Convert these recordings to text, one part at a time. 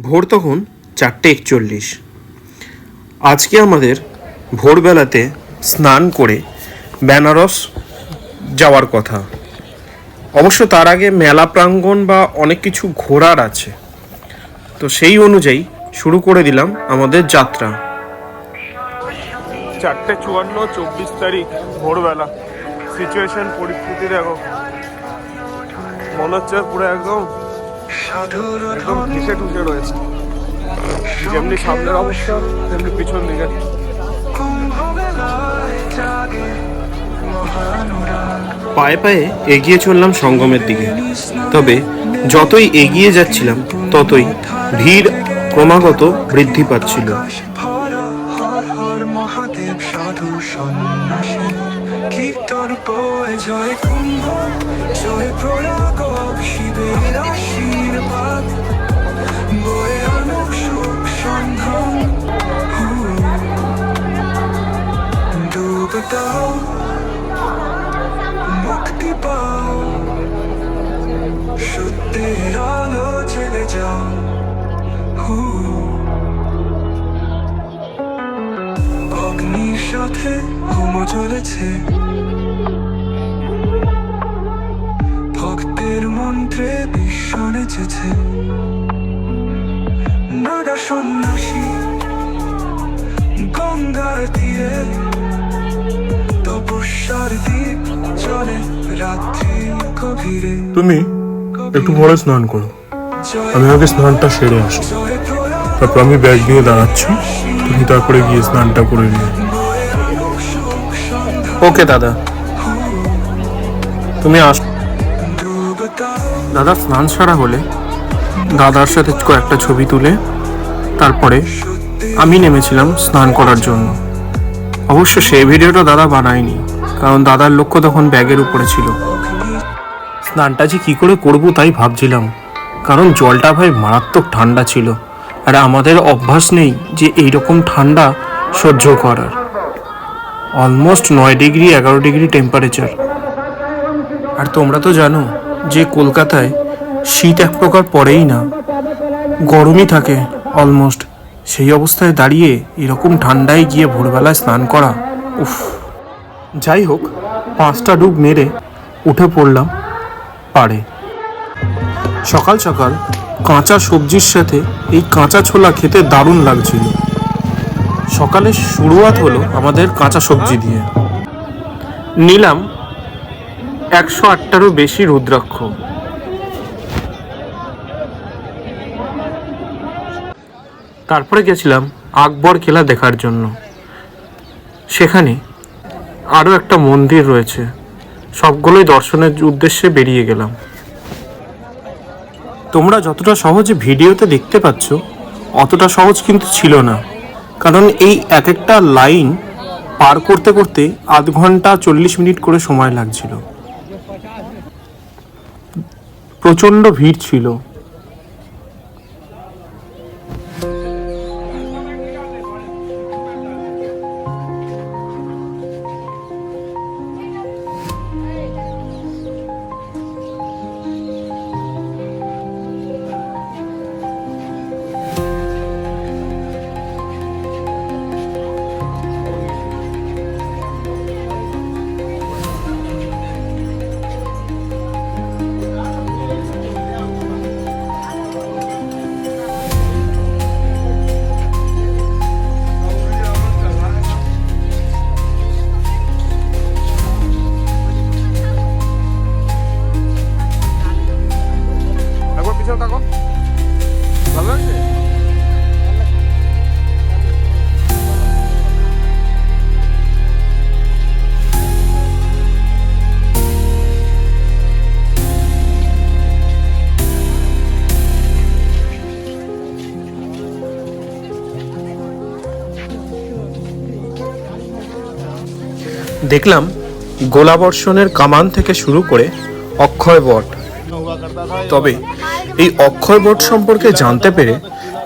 ভোর তখন চারটে একচল্লিশ। আজকে আমাদের ভোরবেলাতে স্নান করে বেনারস যাওয়ার কথা। অবশ্য তার আগে মেলা প্রাঙ্গণ বা অনেক কিছু ঘোরার আছে। তো সেই অনুযায়ী শুরু করে দিলাম আমাদের যাত্রা। চারটে চুয়ান্ন, চব্বিশ তারিখ, ভোরবেলা। সিচুয়েশন পরিস্থিতি দেখো। মনে হচ্ছে পুরো একদম একদম রয়েছে। যেমনি সামনের অবস্থা তেমনি পিছন দিকে। পায়ে পায়ে এগিয়ে চললাম সঙ্গমের দিকে। তবে যতই এগিয়ে যাচ্ছিলাম ততই ভিড় ক্রমাগত বৃদ্ধি পাচ্ছিল। হর হর মহাদেব সাধু সন্ন্যাসী কীর্তন বয়ে জয় কুম্ভ, জয় প্রয়াগ শিবের আশীর্বাদ। বয়ে আনো সুখ, সন্ধান হু। ডুব দাও, মুক্তি পাও। সত্যের আলো জেলে হু অগ্নির সাথে হোমো চলেছে। ভক্তের মন্ত্রে বিশ্ব নেচেছে। নাগা সন্ন্যাসী, গঙ্গার তীরে তপস্যার দ্বীপ চলে রাত্রি গভীরে। তুমি একটু পরে স্নান করো। আমি আগে স্নানটা সেরে আসি। জয় তারপর আমি ব্যাগ নিয়ে দাঁড়াচ্ছি। তুমি তারপরে গিয়ে স্নানটা করে সন্ধান ওকে, দাদা। তুমি আস দাদা, স্নান সারা হলে দাদার সাথে কয়েকটা ছবি তুলে তারপরে আমি নেমেছিলাম স্নান করার জন্য। অবশ্য সেই ভিডিওটা দাদা বানায়নি, কারণ দাদার লক্ষ্য তখন ব্যাগের উপরে ছিল। স্নানটা যে কী করে করব তাই ভাবছিলাম, কারণ জলটা ভাই মারাত্মক ঠান্ডা ছিল, আর আমাদের অভ্যাস নেই যে এইরকম ঠান্ডা সহ্য করার। অলমোস্ট নয় ডিগ্রি এগারো ডিগ্রি টেম্পারেচার আর তোমরা তো জানো যে কলকাতায় শীত এক প্রকার পড়েই না। গরমই থাকে অলমোস্ট সেই অবস্থায় দাঁড়িয়ে এরকম ঠান্ডায় গিয়ে ভোরবেলায় স্নান করা, উফ। যাই হোক, পাঁচটা ডুব মেরে উঠে পড়লাম পাড়ে। সকাল সকাল কাঁচা সবজির সাথে এই কাঁচা ছোলা খেতে দারুণ লাগছিল। সকালে শুরুয়াত হলো আমাদের কাঁচা সবজি দিয়ে। নিলাম একশো আটটারও বেশি রুদ্রাক্ষ। তারপরে গেছিলাম আকবর খেলা দেখার জন্য। সেখানে আরও একটা মন্দির রয়েছে। সবগুলোই দর্শনের উদ্দেশ্যে বেরিয়ে গেলাম। তোমরা যতটা সহজে ভিডিওতে দেখতে পাচ্ছ, অতটা সহজ কিন্তু ছিল না। কারণ এই এক একটা লাইন পার করতে করতে আধ ঘণ্টা চল্লিশ মিনিট করে সময় লাগছিল। প্রচণ্ড ভিড় ছিল। দেখলাম গোলাবর্ষণের কামান থেকে শুরু করে অক্ষয় বট। তবে এই অক্ষয় বট সম্পর্কে জানতে পেরে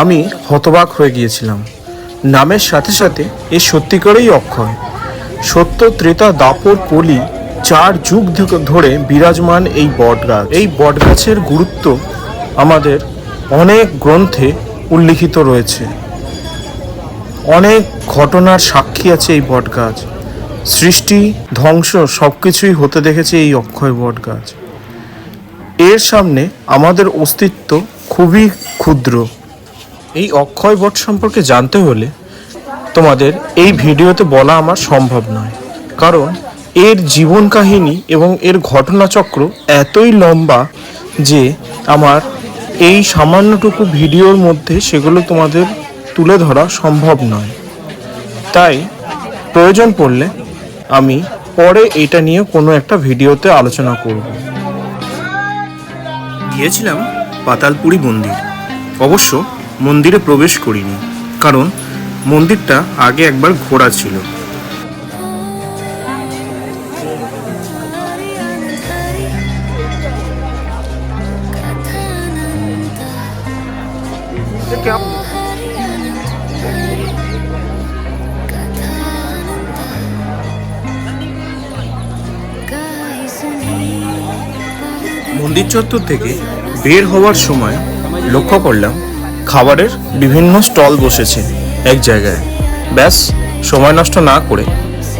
আমি হতবাক হয়ে গিয়েছিলাম। নামের সাথে সাথে এ সত্যিকারেই অক্ষয়। সত্য ত্রেতা দাপর কলি চার যুগ ধরে বিরাজমান এই বটগাছ। এই বটগাছের গুরুত্ব আমাদের অনেক গ্রন্থে উল্লিখিত রয়েছে। অনেক ঘটনার সাক্ষী আছে এই বটগাছ। সৃষ্টি, ধ্বংস সব কিছুই হতে দেখেছে এই অক্ষয় বট গাছ। এর সামনে আমাদের অস্তিত্ব খুবই ক্ষুদ্র। এই অক্ষয় বট সম্পর্কে জানতে হলে তোমাদের এই ভিডিওতে বলা আমার সম্ভব নয়। কারণ এর জীবন কাহিনী এবং এর ঘটনাচক্র এতই লম্বা যে আমার এই সামান্যটুকু ভিডিওর মধ্যে সেগুলো তোমাদের তুলে ধরা সম্ভব নয়। তাই প্রয়োজন পড়লে আমি পরে এটা নিয়ে কোনো একটা ভিডিওতে আলোচনা করব। গিয়েছিলাম পাতালপুরি মন্দির। অবশ্য মন্দিরে প্রবেশ করিনি, কারণ মন্দিরটা আগে একবার ঘোরা ছিল। মন্দির চত্বর থেকে বের হওয়ার সময় লক্ষ্য করলাম খাবারের বিভিন্ন স্টল বসেছে এক জায়গায়। ব্যাস, সময় নষ্ট না করে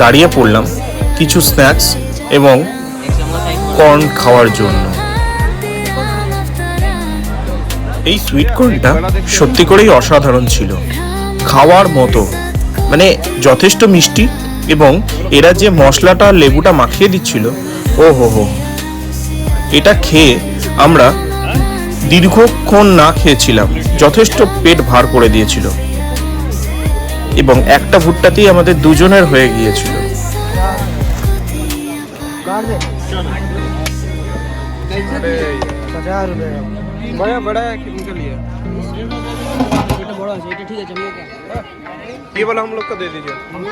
দাঁড়িয়ে পড়লাম কিছু স্ন্যাক্স এবং কর্ন খাওয়ার জন্য। এই সুইট কর্নটা সত্যি করেই অসাধারণ ছিল। খাওয়ার মতো মানে যথেষ্ট মিষ্টি এবং এরা যে মশলাটা লেবুটা মাখিয়ে দিচ্ছিল ও হো হো এটা খেয়ে আমরা দীর্ঘক্ষণ না খেয়েছিলাম যথেষ্ট পেট ভার করে দিয়েছিল এবং একটা ভুট্টাতেই আমাদের দুজনের হয়ে গিয়েছিল बड़ा बड़ा है कितने का लिया এটা বড় আছে এটা ঠিক আছে আমি ওকে ये वाला हम लोग का दे दीजिए हम्म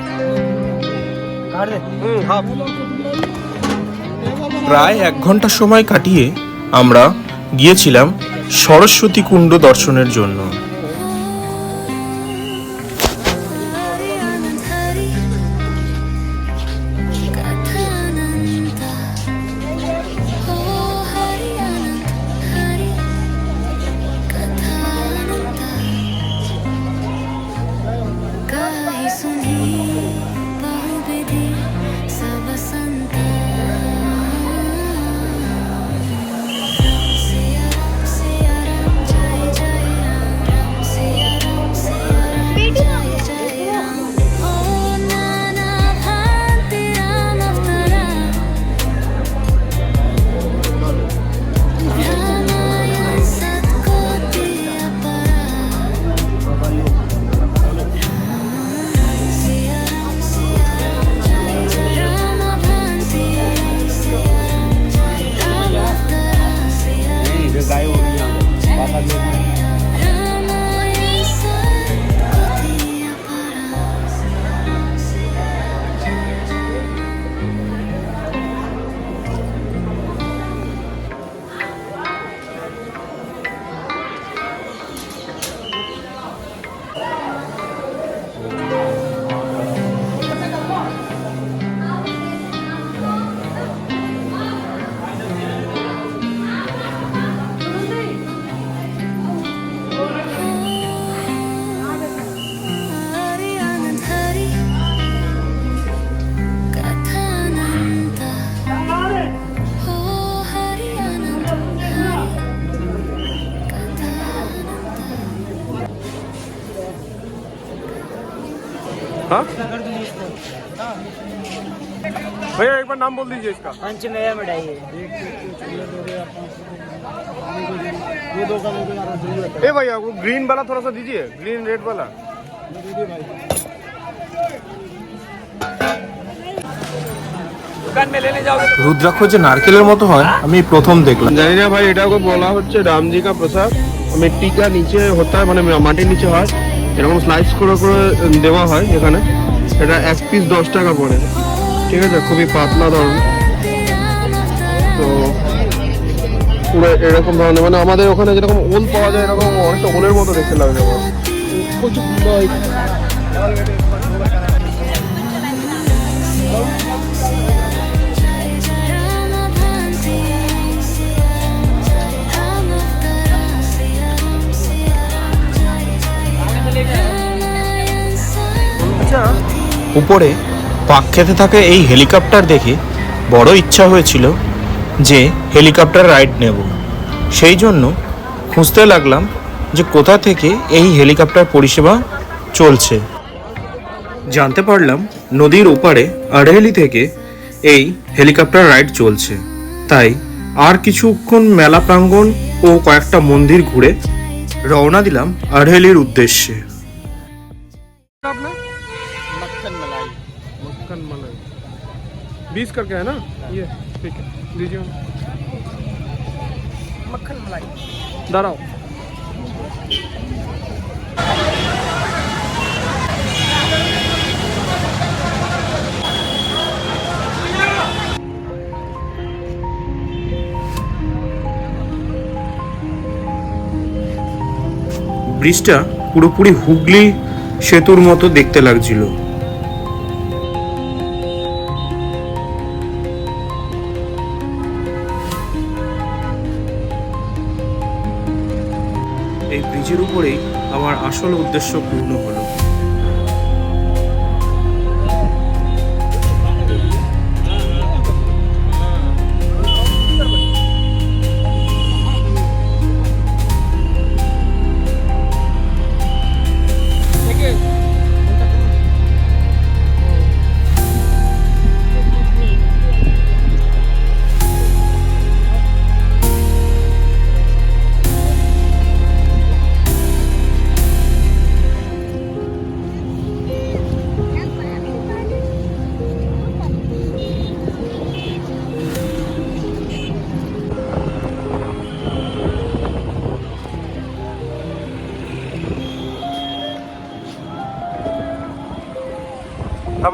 हाँ প্রায় এক ঘণ্টা সময় কাটিয়ে আমরা গিয়েছিলাম সরস্বতী কুণ্ড দর্শনের জন্য। नाम बोल दीजिए इसका पंचमेय मिठाई है ये दो का मुझे ज़्यादा जरूरत ए भैया वो ग्रीन वाला थोड़ा सा दीजिए ग्रीन रेड वाला রুদ্রাক্ষ যে নারকেলের মতো হয় আমি প্রথম দেখলাম জানি না ভাই এটাকে বলা হচ্ছে রামজি কা প্রসাদ মিট্টি কা নিচে হতা হয় মানে মাটির নিচে হয় এরকম স্লাইস করে করে দেওয়া হয় এখানে এটা এক পিস দশ টাকা পড়ে ঠিক আছে খুবই পাতলা ধরুন। তো পুরো এরকম ধরনের মানে আমাদের ওখানে যেরকম ওল পাওয়া যায় এরকম অনেকটা ওলের মতো দেখতে লাগবে আমার। আচ্ছা, উপরে পাক খেতে থাকে এই হেলিকপ্টার দেখে বড় ইচ্ছা হয়েছিল যে হেলিকপ্টার রাইড নেব। সেই জন্য খুঁজতে লাগলাম যে কোথা থেকে এই হেলিকপ্টার পরিষেবা চলছে। জানতে পারলাম নদীর ওপারে আড়হেলি থেকে এই হেলিকপ্টার রাইড চলছে। তাই আর কিছুক্ষণ মেলা প্রাঙ্গণ ও কয়েকটা মন্দির ঘুরে রওনা দিলাম আড়হেলির উদ্দেশ্যে। আপনার बीस करके है ना ये ठीक है दीजिए मक्खन मलाई दाराओ ব্রিজটা পুরোপুরি হুগলি সেতুর মতো দেখতে লাগছিল আসল উদ্দেশ্য পূর্ণ হলো।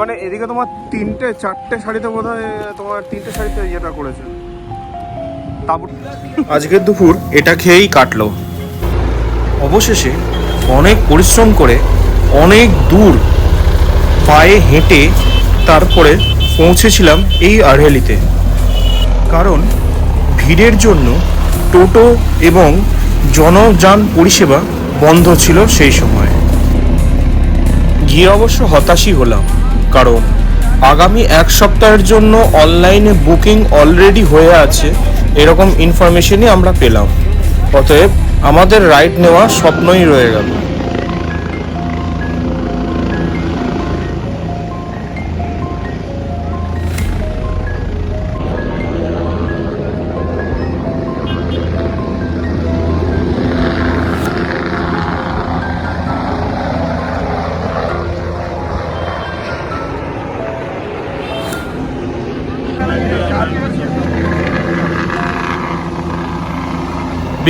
মানে এদিকে তোমার তিনটে, চারটে শাড়িতে বোধ তোমার তিনটে শাড়িতে ইয়েটা করেছে। আজকের দুপুর এটা খেয়েই কাটলো। অবশেষে অনেক পরিশ্রম করে অনেক দূর পায়ে হেঁটে তারপরে পৌঁছেছিলাম এই আড়হেলিতে কারণ ভিড়ের জন্য টোটো এবং জনযান পরিষেবা বন্ধ ছিল সেই সময়। গিয়ে অবশ্য হতাশই হলাম। কারণ আগামী এক সপ্তাহের জন্য অনলাইনে বুকিং অলরেডি হয়ে আছে, এরকম ইনফরমেশনই আমরা পেলাম। অতএব আমাদের রাইড নেওয়া স্বপ্নই রয়ে গেল।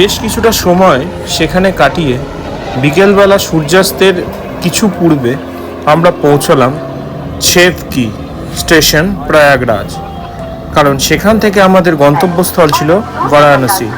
বেশ কিছুটা সময় সেখানে কাটিয়ে বিকেলবেলা সূর্যাস্তের কিছু পূর্বে আমরা পৌঁছলাম ছেদকি স্টেশন প্রয়াগরাজ। কারণ সেখান থেকে আমাদের গন্তব্যস্থল ছিল বারাণসী।